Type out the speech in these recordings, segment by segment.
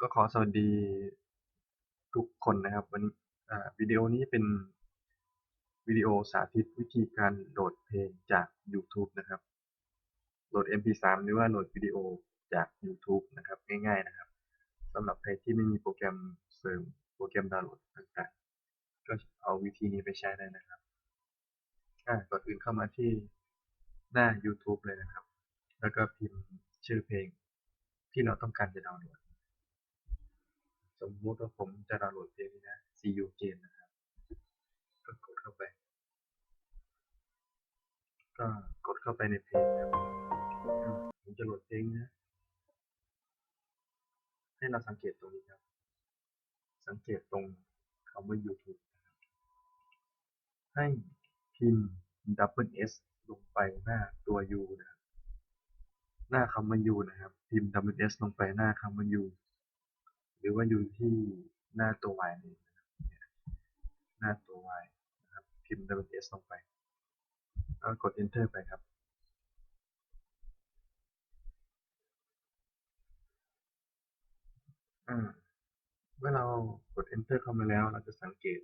ก็ขอสวัสดีทุกคนนะครับ วันนี้วิดีโอนี้เป็นวิดีโอสาธิตวิธีการโหลดเพลงจาก YouTube นะครับ โหลด MP3 หรือว่าโหลดวิดีโอจาก YouTube นะครับง่ายๆนะครับสำหรับใครที่ไม่มีโปรแกรมเสริมโปรแกรมดาวน์โหลดต่างๆ ก็เอาวิธีนี้ไปใช้ได้นะครับก่อนอื่นเข้ามาที่หน้า YouTube เลยนะครับ แล้วก็พิมพ์ชื่อเพลงที่เราต้องการจะดาวน์โหลด สมมุติว่าผมจะดาวน์โหลดเพลงนี้นะ See You Again นะครับ ก็กดเข้าไป ก็กดเข้าไปในเพลงครับผมจะโหลดเพลงนะ ให้เราสังเกตตรงนี้ครับ สังเกตตรงคำว่า YouTube ให้พิมพ์ double S ลงไปหน้าตัว U นะหน้าคำว่า U นะครับ พิมพ์ double S ลงไปหน้าคำว่า U หรือว่าอยู่ที่หน้าตัว Y นี่นะครับหน้าตัว Y นะครับพิมพ์ double S ลงไป แล้วกด enter ไปครับเมื่อเรากด enter เข้ามาแล้ว เราจะสังเกต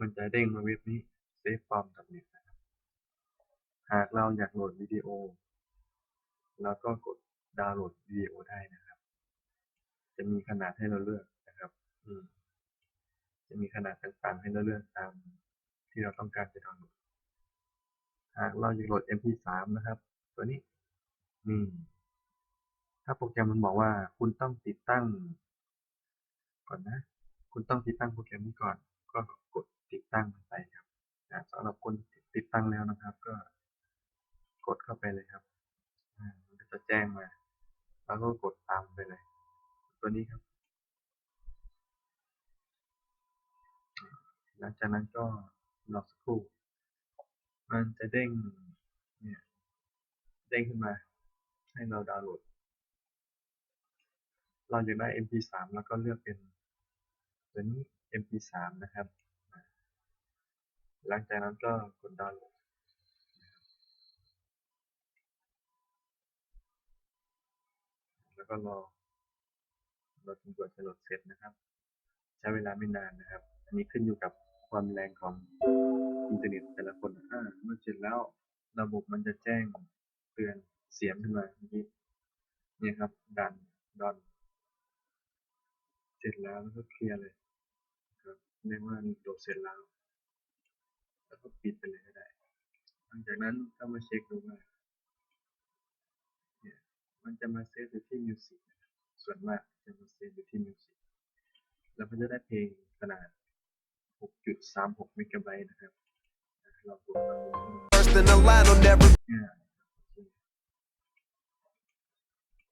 มันจะเด้งมาเว็บนี้ saveform.net นะครับ หากเราอยากโหลดวิดีโอเราก็กดดาวน์โหลดวิดีโอได้นะครับ จะมีขนาดให้เราเลือกนะครับ อืมจะมีขนาดต่างๆให้เราเลือกตามที่เราต้องการจะดาวน์โหลดหากเราอยากโหลด MP3 นะครับ ตัวนี้อืมถ้าโปรแกรมมันบอกว่าคุณต้องติดตั้ง ก่อนนะ คุณต้องติดตั้งโปรแกรมนี้ก่อน ก็กดติดตั้งมันไปครับสำหรับคนติดตั้งแล้วนะครับ ก็กดเข้าไปเลยครับอ่ามันก็จะแจ้งมา แล้วก็กดตามไปเลย ตัวนี้ครับ หลังจากนั้นก็รอสักครู่ มันจะเด้งเนี่ยเด้งขึ้นมา ให้เราดาวน์โหลด เราอยากได้ MP3 แล้วก็เลือกเป็นตัวนี้ MP3 นะครับ หลังจากนั้นก็กดดาวน์โหลดแล้วก็รอ รอจนกว่าจะโหลดเสร็จนะครับ ใช้เวลาไม่นานนะครับ อันนี้ขึ้นอยู่กับความแรงของอินเทอร์เน็ตแต่ละคนอ่าเมื่อเสร็จแล้วระบบมันจะแจ้งเตือนเสียงขึ้นมาเมื่อกี้นี่ยครับ ดันดอนเสร็จแล้วแล้วก็เคลียร์เลยครับเรียกว่าโหลดเสร็จแล้ว แล้วก็ปิดไปเลยก็ได้ หลังจากนั้นก็มาเช็คดูว่าเนี่ยมันจะมาเซฟอยู่ที่มิวสิกส่วนมาก จะมาเซฟอยู่ที่มิวสิกแล้วก็จะได้เพลงขนาด 6.36เมกะไบต์นะครับอะเรากดมาดู First in the line will never อ่าโอเค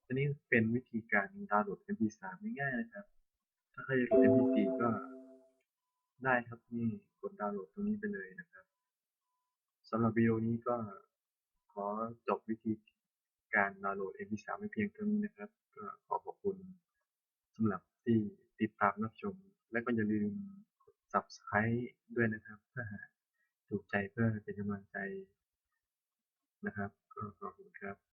อันนี้เป็นวิธีการดาวน์โหลด MP3 ง่ายๆนะครับ ถ้าใครอยากโหลด MP4 ก็ได้ครับนี่กดดาวน์โหลดตรงนี้ไปเลยนะครับสำหรับวิดีโอนี้ก็ขอจบวิธีการดาวน์โหลด MP3 ไว้เพียงเท่านี้นะครับ ก็ขอขอบคุณสำหรับที่ติดตามรับชม และก็อย่าลืมกด Subscribe ด้วยนะครับ ถ้าหากถูกใจเพื่อเป็นกำลังใจนะครับ ก็ขอบคุณครับ